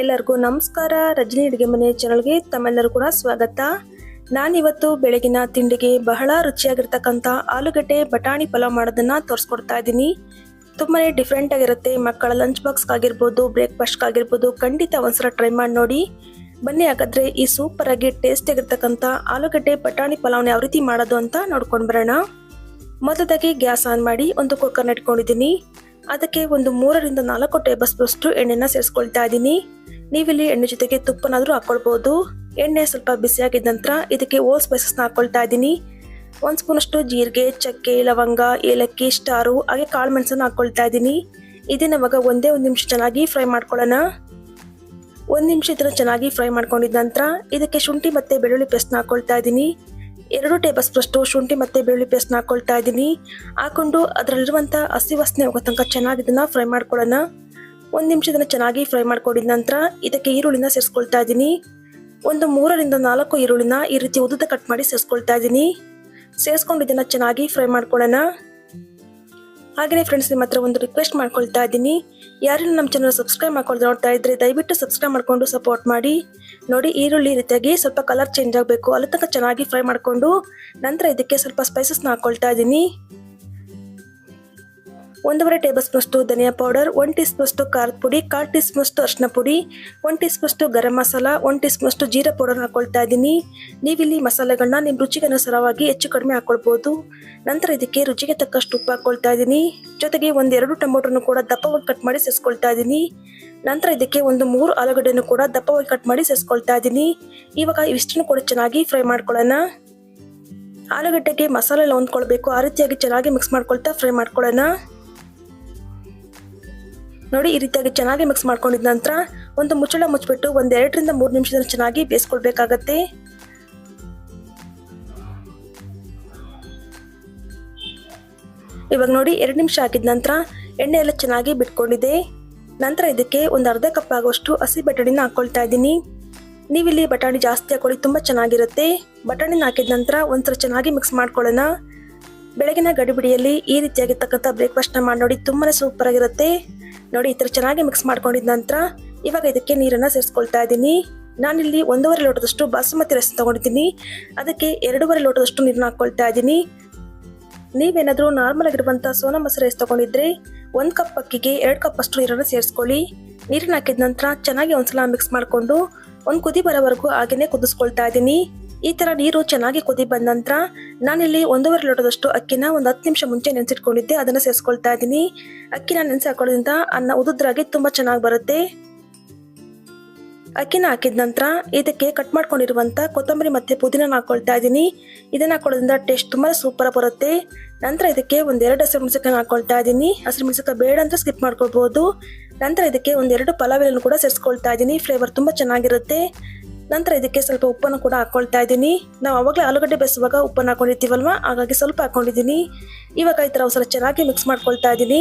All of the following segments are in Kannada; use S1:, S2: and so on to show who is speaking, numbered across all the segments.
S1: ಎಲ್ಲರಿಗೂ ನಮಸ್ಕಾರ. ರಜನಿ ಅಡುಗೆ ಮನೆ ಚಾನಲ್ಗೆ ತಮ್ಮೆಲ್ಲರೂ ಕೂಡ ಸ್ವಾಗತ. ನಾನಿವತ್ತು ಬೆಳಗಿನ ತಿಂಡಿಗೆ ಬಹಳ ರುಚಿಯಾಗಿರ್ತಕ್ಕಂಥ ಆಲೂಗಡ್ಡೆ ಬಟಾಣಿ ಪಲಾವ್ ಮಾಡೋದನ್ನ ತೋರಿಸ್ಕೊಡ್ತಾ ಇದ್ದೀನಿ. ತುಂಬಾ ಡಿಫ್ರೆಂಟ್ ಆಗಿರುತ್ತೆ. ಮಕ್ಕಳ ಲಂಚ್ ಬಾಕ್ಸ್ ಬ್ರೇಕ್ಫಾಸ್ಟ್ಗಾಗಿರ್ಬೋದು ಖಂಡಿತ ಒಂದ್ಸಲ ಟ್ರೈ ಮಾಡಿ ನೋಡಿ. ಬನ್ನಿ ಹಾಗಾದ್ರೆ ಈ ಸೂಪರ್ ಆಗಿ ಟೇಸ್ಟ್ ಆಗಿರ್ತಕ್ಕಂಥ ಆಲೂಗಡ್ಡೆ ಬಟಾಣಿ ಪಲಾವ್ನ ಯಾವ ರೀತಿ ಮಾಡೋದು ಅಂತ ನೋಡ್ಕೊಂಡು ಬರೋಣ. ಮೊದಲಾಗಿ ಗ್ಯಾಸ್ ಆನ್ ಮಾಡಿ ಒಂದು ಕುಕ್ಕರ್ನ ಇಟ್ಕೊಂಡಿದ್ದೀನಿ. ಅದಕ್ಕೆ ಒಂದು ಮೂರರಿಂದ ನಾಲ್ಕು ಟೇಬಲ್ ಸ್ಪೂನಷ್ಟು ಎಣ್ಣೆನ ಸೇರಿಸ್ಕೊಳ್ತಾ ಇದ್ದೀನಿ. ನೀವಿಲ್ಲಿ ಎಣ್ಣೆ ಜೊತೆಗೆ ತುಪ್ಪನಾದರೂ ಹಾಕ್ಕೊಳ್ಬೋದು ಎಣ್ಣೆ ಸ್ವಲ್ಪ ಬಿಸಿಯಾಗಿದ್ದ ನಂತರ ಇದಕ್ಕೆ ಓಲ್ ಸ್ಪೈಸಸ್ನ ಹಾಕ್ಕೊಳ್ತಾ ಇದ್ದೀನಿ. ಒಂದು ಸ್ಪೂನಷ್ಟು ಜೀರಿಗೆ, ಚಕ್ಕೆ, ಲವಂಗ, ಏಲಕ್ಕಿ, ಸ್ಟಾರು, ಹಾಗೆ ಕಾಳು ಮೆಣಸನ್ನು ಹಾಕ್ಕೊಳ್ತಾ ಇದ್ದೀನಿ. ಇದನ್ನು ಇವಾಗ ಒಂದೇ ಒಂದು ನಿಮಿಷ ಚೆನ್ನಾಗಿ ಫ್ರೈ ಮಾಡ್ಕೊಳ್ಳೋಣ. ಒಂದು ನಿಮಿಷ ಇದನ್ನು ಚೆನ್ನಾಗಿ ಫ್ರೈ ಮಾಡ್ಕೊಂಡಿದ್ದ ನಂತರ ಇದಕ್ಕೆ ಶುಂಠಿ ಮತ್ತು ಬೆಳ್ಳುಳ್ಳಿ ಪೇಸ್ಟ್ನ ಹಾಕ್ಕೊಳ್ತಾ ಇದ್ದೀನಿ. ಎರಡು ಟೇಬಲ್ ಸ್ಪೂನಷ್ಟು ಶುಂಠಿ ಮತ್ತು ಬೆಳ್ಳುಳ್ಳಿ ಪೇಸ್ಟ್ನ ಹಾಕ್ಕೊಳ್ತಾ ಇದ್ದೀನಿ. ಹಾಕೊಂಡು ಅದರಲ್ಲಿರುವಂಥ ಹಸಿ ವಾಸನೆ ಹೋಗೋ ತನಕ ಚೆನ್ನಾಗಿ ಇದನ್ನು ಫ್ರೈ ಮಾಡ್ಕೊಳ್ಳೋಣ. ಒಂದು ನಿಮಿಷ ಇದನ್ನು ಚೆನ್ನಾಗಿ ಫ್ರೈ ಮಾಡ್ಕೊಂಡಿದ ನಂತರ ಇದಕ್ಕೆ ಈರುಳ್ಳಿನ ಸೇರಿಸ್ಕೊಳ್ತಾ ಇದ್ದೀನಿ ಒಂದು ಮೂರರಿಂದ ನಾಲ್ಕು ಈರುಳ್ಳಿನ ಈ ರೀತಿ ಉದ್ದ ಕಟ್ ಮಾಡಿ ಸೇರಿಸ್ಕೊಳ್ತಾ ಇದ್ದೀನಿ ಸೇರಿಸ್ಕೊಂಡು ಇದನ್ನು ಚೆನ್ನಾಗಿ ಫ್ರೈ ಮಾಡ್ಕೊಳ್ಳೋಣ. ಹಾಗೆಯೇ ಫ್ರೆಂಡ್ಸ್ ನಿಮ್ಮ ಹತ್ರ ಒಂದು ರಿಕ್ವೆಸ್ಟ್ ಮಾಡ್ಕೊಳ್ತಾ ಇದ್ದೀನಿ ಯಾರೆಲ್ಲ ನಮ್ಮ ಚಾನಲ್ ಸಬ್ಸ್ಕ್ರೈಬ್ ಮಾಡ್ಕೊಂಡು ನೋಡ್ತಾ ಇದ್ರೆ ದಯವಿಟ್ಟು ಸಬ್ಸ್ಕ್ರೈಬ್ ಮಾಡಿಕೊಂಡು ಸಪೋರ್ಟ್ ಮಾಡಿ. ನೋಡಿ, ಈರುಳ್ಳಿ ರೀತಿಯಾಗಿ ಸ್ವಲ್ಪ ಕಲರ್ ಚೇಂಜ್ ಆಗಬೇಕು. ಅಲ್ಲಿ ತನಕ ಚೆನ್ನಾಗಿ ಫ್ರೈ ಮಾಡಿಕೊಂಡು ನಂತರ ಇದಕ್ಕೆ ಸ್ವಲ್ಪ ಸ್ಪೈಸಸ್ನ ಹಾಕ್ಕೊಳ್ತಾ ಇದ್ದೀನಿ ಒಂದೂವರೆ ಟೇಬಲ್ ಸ್ಪೂನ್ಷ್ಟು ಧನಿಯಾ ಪೌಡರ್ ಒನ್ ಟೀ ಸ್ಪೂನ್ಷ್ಟು ಖಾರದ ಪುಡಿ, ಕಾಲು ಟೀ ಸ್ಪೂನ್ಷ್ಟು ಅರಿಶಿನ ಪುಡಿ ಒನ್ ಟೀ ಸ್ಪೂನ್ಷ್ಟು ಗರಂ ಮಸಾಲ ಒನ್ ಟೀ ಸ್ಪೂನ್ಷ್ಟು ಜೀರಾ ಪೌಡರ್ ಹಾಕೊಳ್ತಾ ಇದ್ದೀನಿ. ನೀವಿಲ್ಲಿ ಮಸಾಲೆಗಳನ್ನ ನಿಮ್ಮ ರುಚಿಗೆ ಅನುಸಾರವಾಗಿ ಹೆಚ್ಚು ಕಡಿಮೆ ಹಾಕೊಳ್ಬೋದು. ನಂತರ ಇದಕ್ಕೆ ರುಚಿಗೆ ತಕ್ಕಷ್ಟು ಉಪ್ಪು ಹಾಕೊಳ್ತಾ ಇದ್ದೀನಿ. ಜೊತೆಗೆ ಒಂದೆರಡು ಟೊಮೊಟೊನು ಕೂಡ ದಪ್ಪವಾಗಿ ಕಟ್ ಮಾಡಿ ಸೇರಿಸ್ಕೊಳ್ತಾ ಇದ್ದೀನಿ. ನಂತರ ಇದಕ್ಕೆ ಒಂದು ಮೂರು ಆಲೂಗಡ್ಡೆಯನ್ನು ಕೂಡ ದಪ್ಪವಾಗಿ ಕಟ್ ಮಾಡಿ ಸೇರಿಸ್ಕೊಳ್ತಾ ಇದ್ದೀನಿ. ಇವಾಗ ಇಷ್ಟನ್ನು ಕೂಡ ಚೆನ್ನಾಗಿ ಫ್ರೈ ಮಾಡ್ಕೊಳ್ಳೋಣ. ಆಲೂಗಡ್ಡೆಗೆ ಮಸಾಲೆ ಎಲ್ಲ ಹೊಂದ್ಕೊಳ್ಬೇಕು ಆ ರೀತಿಯಾಗಿ ಚೆನ್ನಾಗಿ ಮಿಕ್ಸ್ ಮಾಡ್ಕೊಳ್ತಾ ಫ್ರೈ ಮಾಡ್ಕೊಳ್ಳೋಣ. ನೋಡಿ ಈ ರೀತಿಯಾಗಿ ಚೆನ್ನಾಗಿ ಮಿಕ್ಸ್ ಮಾಡ್ಕೊಂಡಿದ ನಂತರ ಒಂದು ಮುಚ್ಚಳ ಮುಚ್ಚಿಬಿಟ್ಟು ಒಂದು ಎರಡರಿಂದ ಮೂರು ನಿಮಿಷದಲ್ಲಿ ಚೆನ್ನಾಗಿ ಬೇಯಿಸ್ಕೊಳ್ಬೇಕಾಗತ್ತೆ. ಇವಾಗ ನೋಡಿ ಎರಡು ನಿಮಿಷ ಹಾಕಿದ ನಂತರ ಎಣ್ಣೆ ಎಲ್ಲ ಚೆನ್ನಾಗಿ ಬಿಟ್ಕೊಂಡಿದೆ. ನಂತರ ಇದಕ್ಕೆ ಒಂದು ಅರ್ಧ ಕಪ್ ಆಗುವಷ್ಟು ಹಸಿ ಬಟಾಣಿನ ಹಾಕ್ಕೊಳ್ತಾ ಇದ್ದೀನಿ. ನೀವಿಲ್ಲಿ ಬಟಾಣಿ ಜಾಸ್ತಿ ಹಾಕೊಳ್ಳಿ, ತುಂಬ ಚೆನ್ನಾಗಿರುತ್ತೆ. ಬಟಾಣಿನ ಹಾಕಿದ ನಂತರ ಒಂಥರ ಚೆನ್ನಾಗಿ ಮಿಕ್ಸ್ ಮಾಡ್ಕೊಳ್ಳೋಣ. ಬೆಳಗಿನ ಗಡಿಬಿಡಿಯಲ್ಲಿ ಈ ರೀತಿಯಾಗಿರ್ತಕ್ಕಂಥ ಬ್ರೇಕ್ಫಾಸ್ಟ್ನ ಮಾಡಿ ನೋಡಿ ತುಂಬಾ ಸೂಪರ್ ಆಗಿರುತ್ತೆ. ನೋಡಿ ಈ ಥರ ಚೆನ್ನಾಗಿ ಮಿಕ್ಸ್ ಮಾಡ್ಕೊಂಡಿದ ನಂತರ ಇವಾಗ ಇದಕ್ಕೆ ನೀರನ್ನು ಸೇರಿಸ್ಕೊಳ್ತಾ ಇದ್ದೀನಿ. ನಾನಿಲ್ಲಿ ಒಂದೂವರೆ ಲೋಟದಷ್ಟು ಬಾಸುಮತಿ ರೈಸ್ ತೊಗೊಂಡಿದ್ದೀನಿ. ಅದಕ್ಕೆ ಎರಡೂವರೆ ಲೋಟದಷ್ಟು ನೀರನ್ನ ಹಾಕ್ಕೊಳ್ತಾ ಇದ್ದೀನಿ. ನೀವೇನಾದರೂ ನಾರ್ಮಲ್ ಆಗಿರುವಂಥ ಸೋನಾ ಮಸೂರಿ ರೈಸ್ ತಗೊಂಡಿದ್ರೆ ಒಂದು ಕಪ್ ಅಕ್ಕಿಗೆ ಎರಡು ಕಪ್ ಅಷ್ಟು ನೀರನ್ನು ಸೇರಿಸ್ಕೊಳ್ಳಿ. ನೀರನ್ನ ಹಾಕಿದ ನಂತರ ಚೆನ್ನಾಗಿ ಒಂದ್ಸಲ ಮಿಕ್ಸ್ ಮಾಡಿಕೊಂಡು ಒಂದು ಕುದಿ ಬರೋವರೆಗೂ ಹಾಗೆಯೇ ಕುದಿಸ್ಕೊಳ್ತಾ ಇದ್ದೀನಿ. ಈ ತರ ನೀರು ಚೆನ್ನಾಗಿ ಕುದಿ ಬಂದ ನಂತರ ನಾನಿಲ್ಲಿ ಒಂದೂವರೆ ಲೋಟದಷ್ಟು ಅಕ್ಕಿನ ಒಂದು ಹತ್ತು ನಿಮಿಷ ಮುಂಚೆ ನೆನೆಸಿಟ್ಕೊಂಡಿದ್ದೆ. ಅದನ್ನ ಸೇರಿಸ್ಕೊಳ್ತಾ ಇದ್ದೀನಿ. ಅಕ್ಕಿನ ನೆನೆಸಿ ಹಾಕೊಳ್ಳೋದ್ರಿಂದ ಅನ್ನ ಉದುದ್ರಾಗಿ ತುಂಬಾ ಚೆನ್ನಾಗಿ ಬರುತ್ತೆ. ಅಕ್ಕಿನ ಹಾಕಿದ ನಂತರ ಇದಕ್ಕೆ ಕಟ್ ಮಾಡ್ಕೊಂಡಿರುವಂಥ ಕೊತ್ತಂಬರಿ ಮತ್ತು ಪುದೀನ ಹಾಕೊಳ್ತಾ ಇದ್ದೀನಿ. ಇದನ್ನ ಹಾಕೊಳ್ಳೋದ್ರಿಂದ ಟೇಸ್ಟ್ ತುಂಬ ಸೂಪರ್ ಬರುತ್ತೆ. ನಂತರ ಇದಕ್ಕೆ ಒಂದೆರಡು ಹಸಿರು ಮೆಣಸಿನ ಹಾಕೊಳ್ತಾ ಇದ್ದೀನಿ. ಹಸಿರು ಮೆಣಸಿನ ಬೇಡ ಅಂತ ಸ್ಕಿಪ್ ಮಾಡ್ಕೊಳ್ಬೋದು. ನಂತರ ಇದಕ್ಕೆ ಒಂದೆರಡು ಪಲಾವ್ ಕೂಡ ಸೇರಿಸ್ಕೊಳ್ತಾ ಇದ್ದೀನಿ. ಫ್ಲೇವರ್ ತುಂಬ ಚೆನ್ನಾಗಿರುತ್ತೆ. ನಂತರ ಇದಕ್ಕೆ ಸ್ವಲ್ಪ ಉಪ್ಪನ್ನು ಕೂಡ ಹಾಕ್ಕೊಳ್ತಾ ಇದ್ದೀನಿ. ನಾವು ಅವಾಗಲೇ ಆಲೂಗಡ್ಡೆ ಬೆಸುವಾಗ ಉಪ್ಪನ್ನು ಹಾಕೊಂಡಿರ್ತೀವಲ್ವ? ಹಾಗಾಗಿ ಸ್ವಲ್ಪ ಹಾಕೊಂಡಿದ್ದೀನಿ. ಇವಾಗ ಈ ಥರ ಒಂದ್ಸಲ ಚೆನ್ನಾಗಿ ಮಿಕ್ಸ್ ಮಾಡ್ಕೊಳ್ತಾ ಇದ್ದೀನಿ.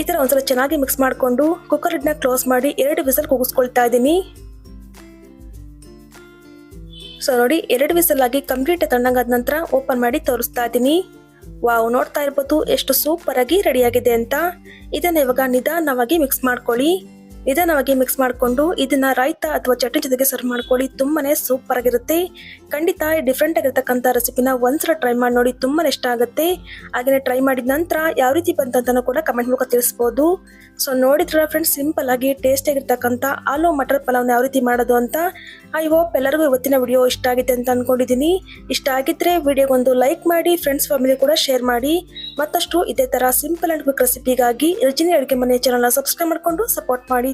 S1: ಈ ಥರ ಒಂದ್ಸಲ ಚೆನ್ನಾಗಿ ಮಿಕ್ಸ್ ಮಾಡಿಕೊಂಡು ಕುಕ್ಕರ್ ಇಡ್ನ ಕ್ಲೋಸ್ ಮಾಡಿ ಎರಡು ವಿಸಲ್ ಕೂಗಿಸ್ಕೊಳ್ತಾ ಇದ್ದೀನಿ. ಸೊ ನೋಡಿ, ಎರಡು ವಿಸಲ್ ಆಗಿ ಕಂಪ್ಲೀಟ್ ತಣ್ಣಗಾದ ನಂತರ ಓಪನ್ ಮಾಡಿ ತೋರಿಸ್ತಾ ಇದ್ದೀನಿ. ವಾವ್, ನೋಡ್ತಾ ಇರ್ಬೋದು, ಎಷ್ಟು ಸೂಪರ್ ಆಗಿ ರೆಡಿಯಾಗಿದೆ ಅಂತ. ಇದನ್ನು ಇವಾಗ ನಿಧಾನವಾಗಿ ಮಿಕ್ಸ್ ಮಾಡ್ಕೊಳ್ಳಿ. ನಿಧಾನವಾಗಿ ಮಿಕ್ಸ್ ಮಾಡಿಕೊಂಡು ಇದನ್ನ ರಾಯ್ತ ಅಥವಾ ಚಟ್ನಿ ಜೊತೆಗೆ ಸರ್ವ್ ಮಾಡ್ಕೊಳ್ಳಿ. ತುಂಬಾನೇ ಸೂಪರ್ ಆಗಿರುತ್ತೆ. ಖಂಡಿತ ಡಿಫ್ರೆಂಟ್ ಆಗಿರ್ತಕ್ಕಂಥ ರೆಸಿಪಿನ ಒಂದ್ಸಲ ಟ್ರೈ ಮಾಡಿ ನೋಡಿ ತುಂಬಾನೇ ಇಷ್ಟ ಆಗುತ್ತೆ. ಹಾಗೆಯೇ ಟ್ರೈ ಮಾಡಿದ ನಂತರ ಯಾವ ರೀತಿ ಬಂತಂತನೂ ಕೂಡ ಕಮೆಂಟ್ ಮೂಲಕ ತಿಳಿಸ್ಬೋದು. ಸೊ ನೋಡಿದ್ರ ಫ್ರೆಂಡ್ಸ್ ಸಿಂಪಲ್ ಆಗಿ ಟೇಸ್ಟ್ ಆಗಿರ್ತಕ್ಕಂಥ ಆಲೂ ಮಟರ್ ಪಲಾವ್ನ ಯಾವ ರೀತಿ ಮಾಡೋದು ಅಂತ. ಐ ಹೋಪ್ ಎಲ್ಲರಿಗೂ ಇವತ್ತಿನ ವಿಡಿಯೋ ಇಷ್ಟ ಆಗಿದೆ ಅಂತ ಅನ್ಕೊಂಡಿದೀನಿ. ಇಷ್ಟ ಆಗಿದ್ರೆ ವಿಡಿಯೋಗೊಂದು ಲೈಕ್ ಮಾಡಿ ಫ್ರೆಂಡ್ಸ್ ಫ್ಯಾಮಿಲಿ ಕೂಡ ಶೇರ್ ಮಾಡಿ. ಮತ್ತಷ್ಟು ಇದೇ ತರ ಸಿಂಪಲ್ ಅಂಡ್ ಕ್ವಿಕ್ ರೆಸಿಪಿಗಾಗಿ ರಿಜಿನಿ ಅಡುಗೆ ಮನೆ ಚಾನಲ್ನ ಸಬ್ಸ್ಕ್ರೈಬ್ ಮಾಡಿಕೊಂಡು ಸಪೋರ್ಟ್ ಮಾಡಿ.